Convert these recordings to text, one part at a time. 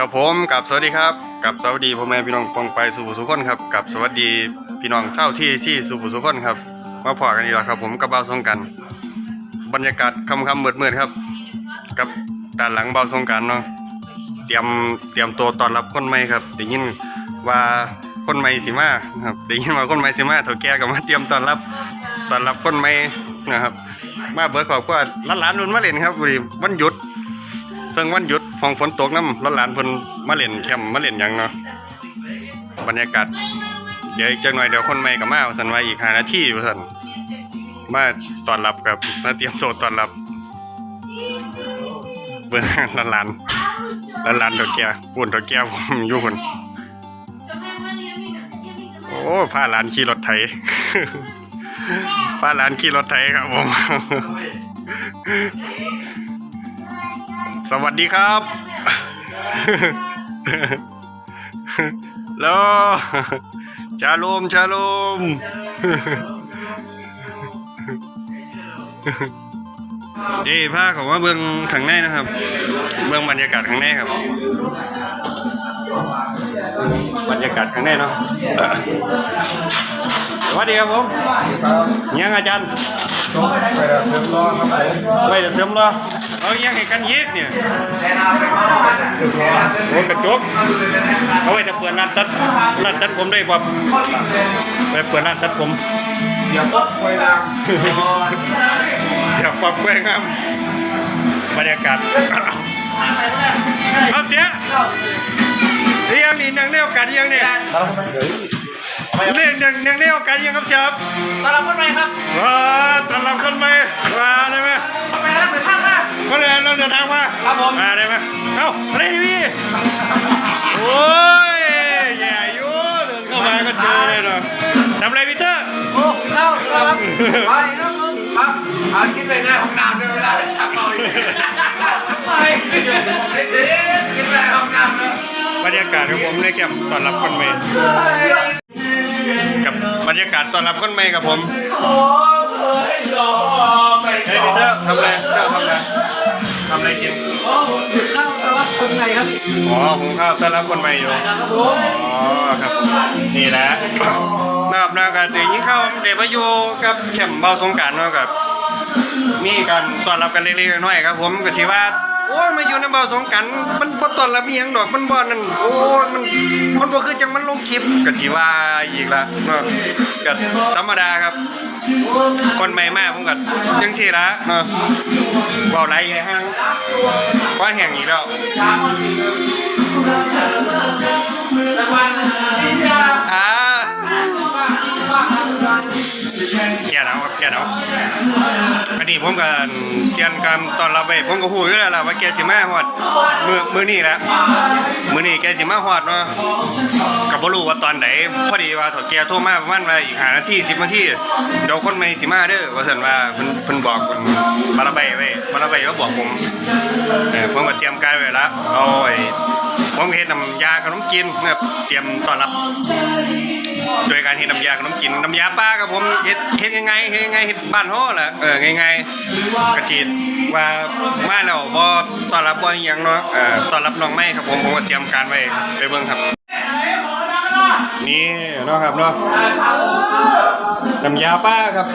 กับผมกับสวัสดีครับกับสวัสดีพ่อแม่พี่น้องปองไปสู่สุขคนครับกับสวัสดีพี่น้องเศร้าที่ที่สู่สุขคนครับมาพอกันอีกแล้วครับ ผมกับเบาสงกรารบรรยากาศค่ำๆมืดๆครับ กับด้านหลังเบาสงกรารเนาะเตรียมเตรียมตัวต้อนรับคนใหม่ครับได้ยินว่าคนใหม่สิมาครับได้ยินว่าคนใหม่สิมาเถ่าแก่ก็มาเตรียมต้อนรับต้อนรับคนใหม่นะครับ มาเบิดขอบก็หลานๆนุ่นมาเล่นครับพอดีวันหยุด เพิ่งวันหยุดฟองฝนตกน้ำร้อนหลานเพิ่นมาเล่นแคมมาเล่นหยังเนาะบรรยากาศเดี๋ยวอีกจักหน่อยเดี๋ยวคนใหม่ก็มาว่าซั่นว่าอีก5นาทีว่าซั่นมาต้อนรับกับมาเตรียมตัวต้อนรับเบิ่งร้านหลานร้านหลานดอกแก่ปุ่นดอกแก่ผมอยู่พุ่นโอ้พาหลานขี่รถไถพาหลานขี่รถไถครับผม สวัสดีครับ แล้วชาลมชาลมเอ้ผ้าของว่าเบื้องข้างในนะครับ เบื้องบรรยากาศข้างในครับ บรรยากาศข้างในเนาะสวัสดีครับผมยังอาจารย์ ไปเดี๋ยวเสริมรอเอายังให้กันเยิกเนี่ยโอ้กระจกเอาไว้จะเปิดร้านตัดร้านตัดผมได้ป่ะไปเปิดร้านตัดผมอย่าปั๊บไว้ดังอย่ากปรับแก้งามบรรยากาศเอาเสียเรียงนี่นั่งเลี้ยวกันยังเนี่ย เรียงนังนังเลี้ยวกันยังครับเชฟตอนรับคนใหม่ครับว้าตอนรับคนใหม่มาได้ไหมคนใหม่ครับหนึ่งท่านนะก็เลยเราเดินทางมาครับผมมาได้ไหมเอ้าอะไรพี่โอ้ยแย่อยู่เดินเข้ามาก็เจอเลยเนาะทำอะไรพีเตอร์โอ้เข้าครับไปครับมึงครับเอากินไปในห้องน้ำเดินเวลาชักเมาอีกไปกินไปห้องน้ำเดินบรรยากาศของผมในแคมป์ต้อนรับคนใหม่ กับบรรยากาศต้อนรับคนใหม่กับผมโอ้ยยอไปเฮ้ยพีเตอร์ทำอะไรเตอร์ทำอะไรทำอะไรกินโอ้เข้าตอนรับคนใหม่ครับอ๋อหุงข้าวต้อนรับคนใหม่อยู่ครับผมอ๋อครับนี่แหละนะครับนะการตียิ่งเข้าเดี๋ยวมาอยู่กับแคมป์เบาสงกรารเนาะกับมีการต้อนรับกันเล็กๆน้อยๆครับผมก็สิว่า โอ้ยมาอยู่ในเบาสงกรารมันบ่ต้อนรับอีหยังดอกมันบ่นั่นโอ้ยมันมันบ่คือจังมันลงคลิปก็สิว่าอีกละเนาะก็ธรรมดาครับ คนใหม่มากผมก็จังซี่ละเนาะเว้าไหลไงฮะก็แห่งอีกแล้วอ่า แก่แล้วครับแก่แล้วอันนี้ผมก็เกียนการตอนรับไปผมก็พูอยู่แล้วล่ะว่าแกสิมาฮอดมือมือนี่แหละมือนี่แกสิมาฮอดเนาะก็บ่รู้ว่าตอนไหนพอดีว่าเฒ่าแกโทรมาประมาณว่าอีก5นาที10นาทีเดี๋ยวคนใหม่สิมาเด้อว่าซั่นว่าเพิ่นเพิ่นบอกคนมาละใบไว้มาละใบก็บอกผมเออผมก็เตรียมการไว้แล้วเอาไอ้ ผมเฮ็ดน้ำยาขนมจีนนะครับเตรียมต้อนรับ โดยการเฮ็ดน้ำยาขนมกินน้ำยาป้าครับผมเฮ็ดเฮ็ดยังไงเฮ็ดยังไงเฮ็ดบ้านฮ้อแหละเออง่ายๆกระจีดว่ามาแล้วบ่ต้อนรับบ่อยังเนาะเอ่อต้อนรับน้องใหม่ครับผมผมก็เตรียมการไว้ไปเบิ่งครับ นี่เนาะครับเนาะน้ำยาป้าครับ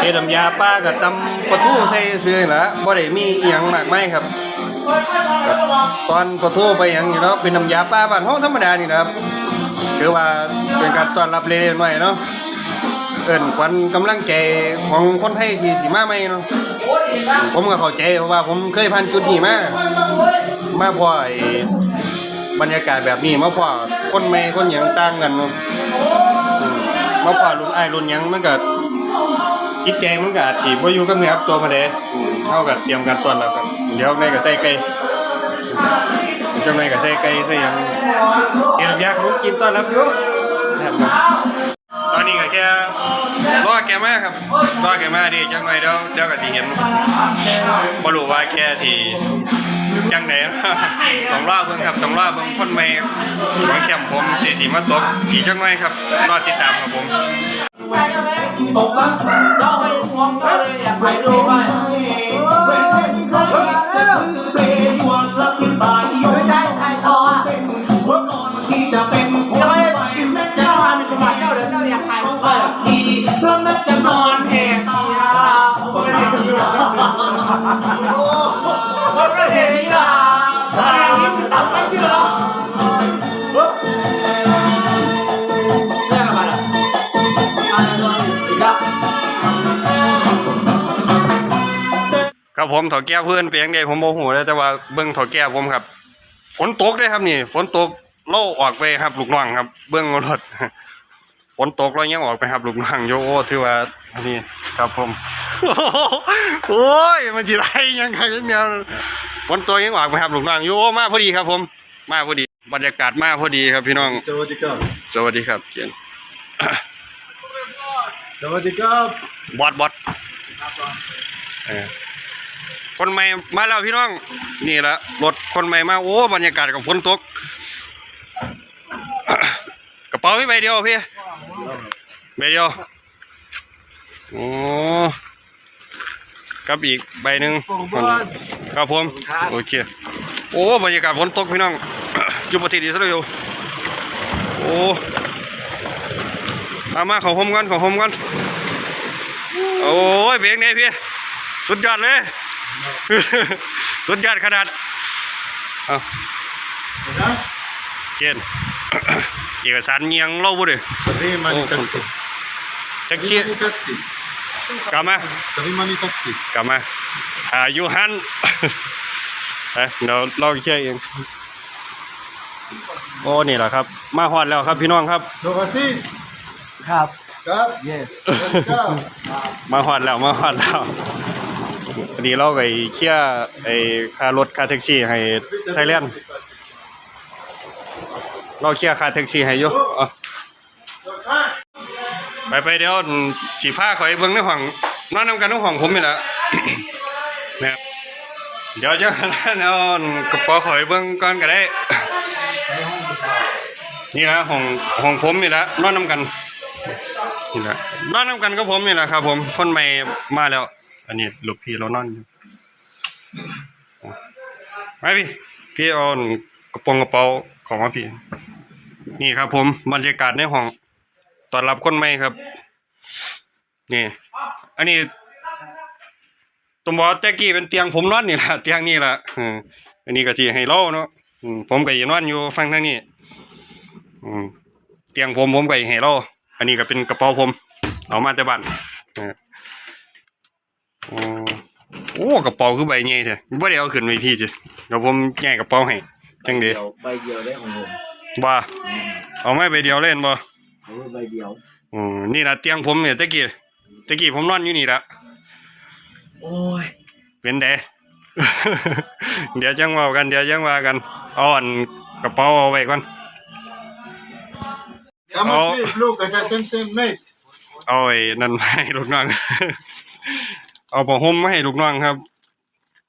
เฮ็ดน้ำยาป้ากับตำปลาทูใส่ซื่อๆนั่นล่ะบ่ได้มีอีหยังมากมายครับ ตอนปลาทูไปหยังอยู่เนาะเป็นน้ำยาป้าบ้านเฮาธรรมดานี่นะครับถือว่าเป็นการต้อนรับเล็กๆน้อยเนาะเอิ่นขวัญกำลังใจของคนไทยที่สิมาใหม่เนาะผมก็เข้าใจเพราะว่าผมเคยผ่านจุดนี้มามาพอไอ้บรรยากาศแบบนี้มาพอคนใหม่คนหยังต่างกันเนาะมาพอรุ่นอ้รุ่นยังมันก็จิตใจมันก็อาจสิบ่อยู่กับเนื้อกับตัวมาเด้เฮาก็เตรียมการต้อนรับ เดี๋ยวในก็ใส่ไก่จังไดก็ใส่ไก่ใส่ยังเอ็นยาขนมกินต้อนรับอยู่นะครับตอนนี้ก็แค่รอแกมาครับรอแกมาดิจังหน่อยเดี๋ยวเดี๋ยวก็สิเห็นบ่รู้ว่าแกสิจังไหนต้องรอเบิ่งครับต้องรอเบิ่งคนใหม่ของแคมผมสิสิมาตกอีกจังหน่อยครับรอติดตามครับผมตกปั๊บเราให้ห่วงก็เลยอยากไปดูไปจะซื้อเซยวน ครับผมถอแก้วเพื่อนเปียงใดผมโมโหแล้วแต่ว่าเบิ้งถอแก้วผมครับ ฝนตกได้ครับนี่ ฝนตกเล่าออกไปครับลูกน้องครับ เบื้องรถฝนตกเรายังออกไปครับลูกน้องโยโอถือว่าอันนี้ครับผมโอ้ยมันจีไรยังไงยังเงี้ยฝนตกยังออกไปครับลูกน้องโยโอมาพอดีครับ ผม มาพอดี บรรยากาศมาพอดีครับพี่น้อง สวัสดีครับ สวัสดีครับเขียนสวัสดีครับบอสบอสเออ คนใหม่มาแล้วพี่น้อง นี่ละรถคนใหม่มาโอ้บรรยากาศกับฝนตกกระเป๋าไม่ใบเดียวพี่ใบเดียวโอ้กับอีกใบหนึ่งครับผมโอเคโอ้บรรยากาศฝนตกพี่น้องอยู่ประเทศอิสราเอลโอ้เอามาเขาหมกันเขาหมกันโอ้ยเบียงเนี่ยพี่สุดยอดเลย สุดยอดขนาดเอานะเจนเอกสารเงียงเล่าบ่เด้ตบีมานีแท็กซี่แท็กตบีซี่มานีแท็กซี่กลับมาตบีมานีแท็กซี่กลับมาอายุหันเอ้ยเดี๋ยวเราเชื่อเองโอ้นี่แหละครับ มาฮอดแล้วครับพี่น้องครับโซกาซีครับ ครับ yes สวัสดีครับมาฮอดแล้วมาฮอดแล้ว วันนี้เราไปเคลียร์ไอ้ค่ารถค่าแท็กซี่ให้ไทยแลนด์เราเคลียร์ค่าแท็กซี่ให้อยู่เอไปไปเดี๋ยวสีผ้าขอยเบิ่งในห้องนอนนำกันในห้องผมนี่แหละนะครับเดี๋ยวจะเอากระเป๋าขอยเบิ่งก่อนก็ได้ นี่ละห้องห้องผมนี่ละนอนนำกันนี่ละนอนนำกันกับผมนี่แหละครับ ผมคนใหม่มาแล้ว อันนี้ลูกพี่เรานอนอยู่ไปพี่ พี่เอากระโปรงกระเป๋าของมาพี่ นี่ครับ ผมบรรยากาศในห้องต้อนรับคนใหม่ครับ นี่ อันนี้ตัวบอกแต่กี้เป็นเตียงผมนอนนี่แหละเตียงนี่แหละอันนี้ก็จีให้เล่าเนาะผมก็ยังนอนอยู่ฟังทางนี้เตียงผมผมก็สิให้เล่าอันนี้ก็เป็นกระเป๋าผม เอามาแต่บ้าน โอ้โอ้กระเป๋าคือใบใหญ่แท้บ่ได้เอาขึ้นไว้พี่จ้ะเดี๋ยวผมแยกกระเป๋าให้จังเดเดียวใบเดียวได้ของผมบ่าเอาไม่ไปเดียวเล่นบ่เอาไว้ใบเดียวอืมนี่ละเตียงผมเนี่ยตะกี้ตะกี้ผมนอนอยู่นี่ละโอ้ยเป็นเดเดี๋ยวจังเว่ากันเดี๋ยวจังว่ากันเอาอ่อนกระเป๋าเอาไว้ก่อน Come Oh. on, sleep. Look, I got same same mate. เอาไอ้นั่นมาให้ลูกน้อง เอาผ้าห่มมาให้ลูกน้องครับ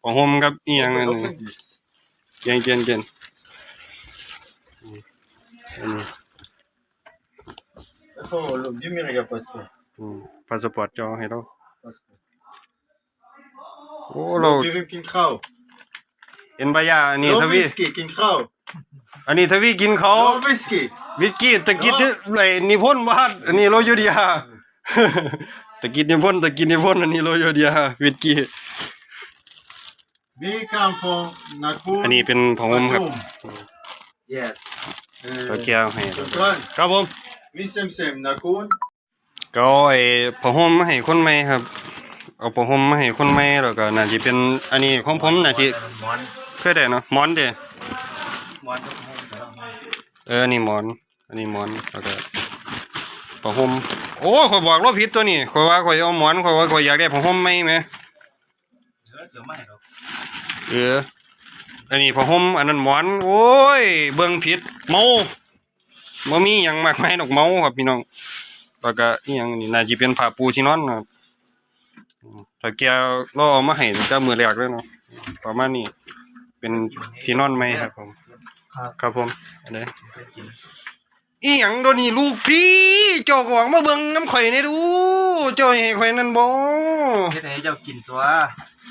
ผ้าห่มครับอีหยังนั่น Open this. เกียนเกียนเกียนอืมอันนี้ Oh, look, give me like a passport. อืมพาสปอร์ตจอให้เรา Passport. โอ้เรา Look, give him king cow. เห็นใบยาอันนี้ No ทวี whiskey, king cow. อันนี้ทวีกินเขา No whiskey. วิกกี้ตะกี้ที่ไอ้นิพนธ์วาดอันนี้โรโยเดีย ตะกี้นิพนธ์ตะกี้นิพนธ์อันนี้โรโยเดียวิกกี้ We come from Nakul. อันนี้เป็นของผมครับ Batum. yes ตะเกียงให้ Shukran. ครับผม We same same Nakul. ก็เอาไอ้ผ้าห่มมาให้คนใหม่ครับ เอาผ้าห่มมาให้คนใหม่แล้วก็น่าจะเป็นอันนี้ของผมน่าจะหมอนเคยได้เนาะหมอนเด้หมอนต้องให้ครับเอออันนี้หมอน อันนี้หมอนแล้วก็ ผ้าห่มโอ้ข่อยบอกเราผิดตัวนี้ข่อยว่าข่อยเอาหมอนข่อยว่าข่อยอยากได้ผ้าห่มใหม่ไหมเสือเสือไม่หรอกเอออันนี้ผ้าห่มอันนั้นหมอน โอ้ย เบิ่งผิดเมาบ่มีหยังมากมายดอกเมาครับพี่น้องแล้วก็อีหยังนี่น่าสิเป็นผ้าปูที่นอนครับอืมถ้าแกเราเอามาให้จะมือแรกเลยเนาะประมาณนี้เป็นที่นอนใหม่ครับผมครับครับผมอันนี้ อีหยังโดยวนี้ลูกพี่เจ้าของมาเบิ่งน้ำข่อยนี่ดูเจ้าให้ข่อยนั่นบ่เฮ็ดให้เจ้ากินตัว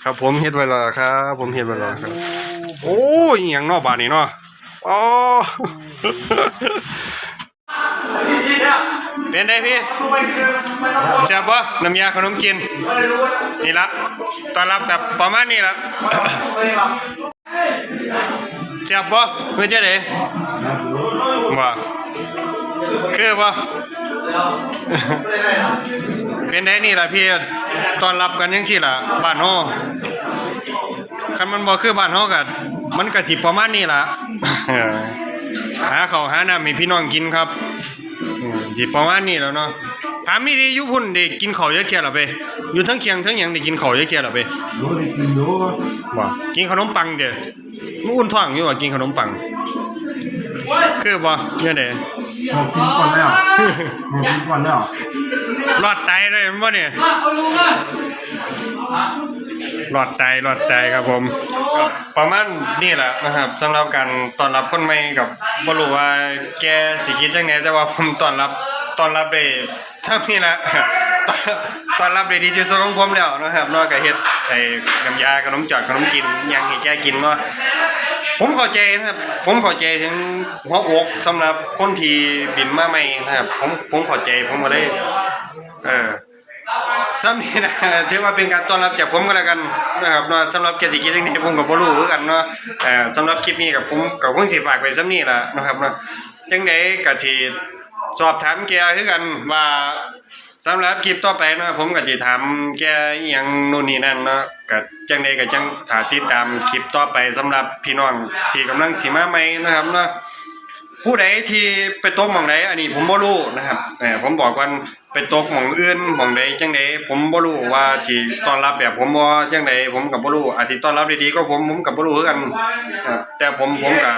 ครับผมเฮ็ดไว้แล้วล่ะครับ ผมเฮ็ดไว้แล้วครับ โอ้ยอหย่างเนอกบาดนี่เนาะอ๋อ เป็นไงพี่แซ่บปะน้ำยาขนมกิน นี่ละต้อนรับกับประมาณนี้ละแซ่บปะเพื่อจะได้ว่า คือปะเป็นไงนี่ล่ะพี่ตอนรับกันยังสิล่ะบ้านโนคันมันบ่คือบ้านเฮาก็มันก็สิบประมาณนี้ล่ะหาเขาหาน้ำให้พี่น้องกินครับอืมสิประมาณนี้แล้วเนาะถามมีดียู่พุ่นได้กินข้าเยอะแค่ล่ะเปอยู่ทั้งเคียงทั้งหยังได้กินข้าเยอะแค่ล่ะเปรู้ดิกินรู้บ่กินขนมปังเด้อมึงอุ่นท้องอยู่ว่ากินขนมปังคือบ่เนี่ยเด้ ผมกินก่อนแล้วผมกินก่อนแล้วรอดตายเลยแม่นบ่เนี่ยรอดตายรอดตายครับผมก็ประมาณนี้แหละนะครับสำหรับการต้อนรับคนใหม่กับบรู้ว่าแกสิคิดจังไดแต่ว่าผมต้อนรับต้อนรับได้ซ้ำนี่แหละต้อนต้อนรับได้ดีที่สุดของผมแล้วนะครับเนากเฮ็ดไอ้น้ำยาขนมจอดขนมกินยังให้แกกินเนาะ ผมเข้าใจนะครับ ผมเข้าใจถึงหัวอกสำหรับคนที่บินมาใหม่นะครับ ผมผมเข้าใจผมก็เลยเออซ้ำนี่นะถือว่าเป็นการต้อนรับจากผมก็แล้วกันนะครับเนาะสำหรับเกียรติกิจนี้ผมก็บ่รู้คือกันเนาะเออสำหรับคลิปนี้กับผมก็คงสิฝากไว้ซ้ำนี่ล่ะนะครับเนาะจังไดก็สิสอบถามแกคือกันว่า สำหรับคลิปต่อไปเนาะผมก็สิถามแกอหยังนู่นนี่นั่นเนาะก็จังไดก็จังถาติดตามคลิปต่อไปสำหรับพี่น้องที่กำลังสิมาใหม่นะครับเนาะผู้ใดที่ไปตกหม่องใดอันนี้ผมบ่รู้นะครับเออผมบอกว่าไปตกหม่องอื่นหม่องใดจังใดผมบ่รู้ว่าสิต้อนรับแบบผมบ่จังใดผมก็บ่รู้อาจสิต้อนรับดีๆก็ผมผมก็บ่รู้คือกันครับแต่ผมผมก็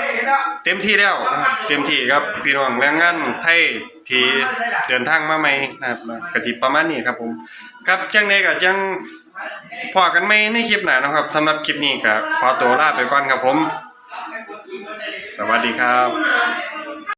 เต็มที่แล้วนะครับเต็มที่ครับพี่น้องแรงงานไทย ที่เดินทางมาใหม่นะครับกะทิประมาณนี้ครับผมครับจังใดก็จังพอกันไหม่ในคลิปหน้านะครับสำหรับคลิปนี้ก็ขอตัวลาไปก่อนครับผม สวัสดีครับ